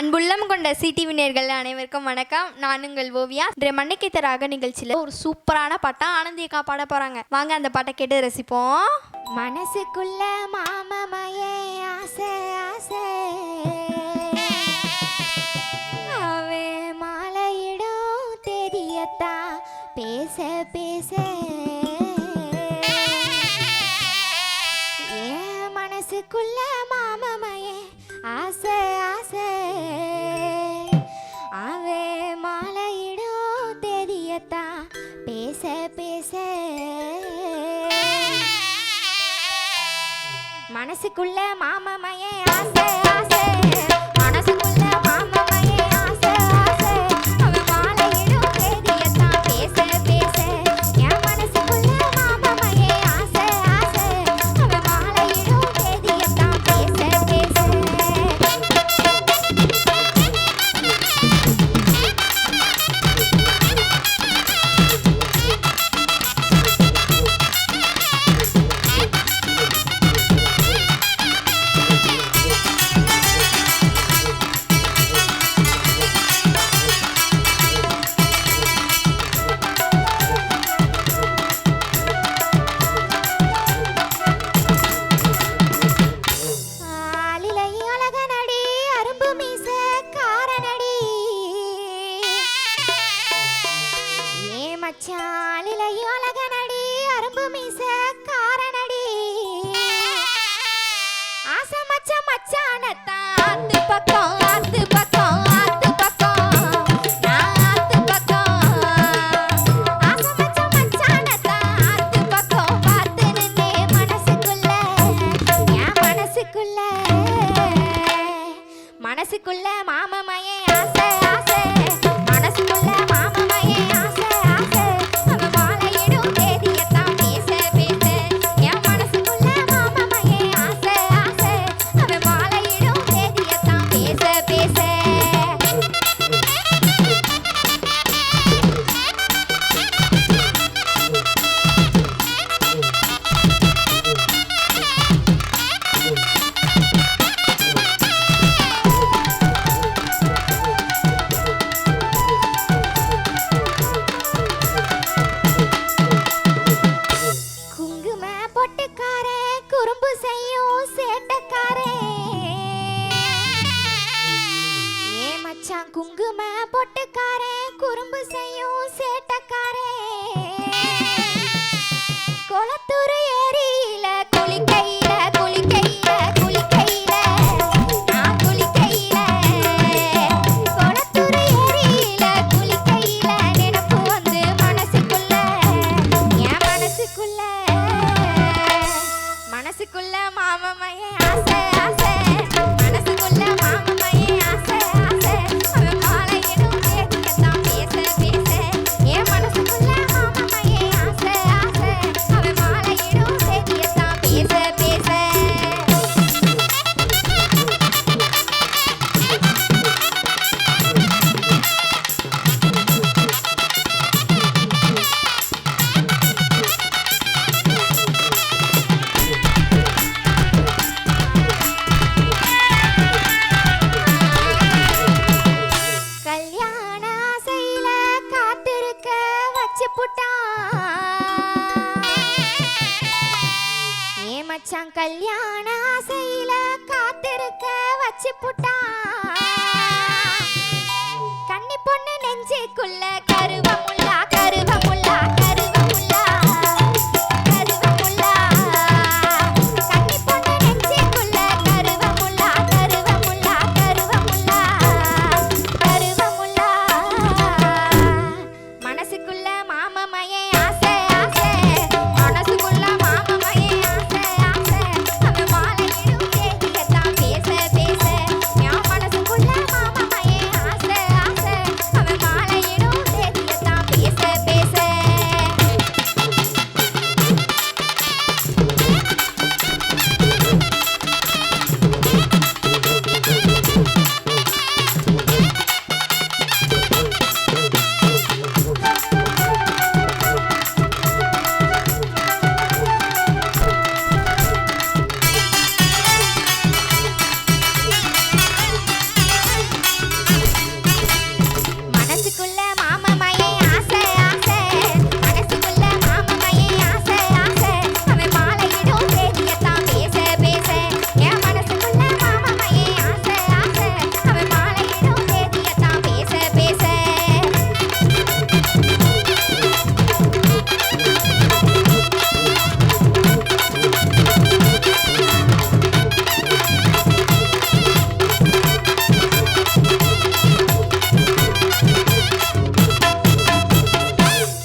அன்புள்ளம் கொண்ட சிடிவி நேர்கள் அனைவருக்கும் வணக்கம். நான் உங்கள் ஓவியா. இன்றைய மண்ணைக்கு ராக நிகழ்ச்சியில் ஒரு சூப்பரான பாட்டா ஆனந்தியக்கா பாட போறாங்க. வாங்க அந்த பாட்டை கேட்டு ரசிப்போம். மனசுக்குள்ள மாமமையே ஆசை ஆசை. அவே மாலையிடும் தெரியத்தா பேச பேச. ஏன் மனசுக்குள்ள மாமமை ஆசை ஆசை. அவே மாலையிடோ தெரியத்தா பேச பேச. மனசுக்குள்ள மாமமையே ஆசை ஆசை. குங்கும பொட்டுக்காரே குறும்பு செய்யும் சேட்டக்காரே. வச்சு புட்டான் ஏ மச்சான் கல்யாண ஆசையில காத்திருக்க வச்சு புட்டான் கன்னி பொண்ணு நெஞ்சுக்குள்ள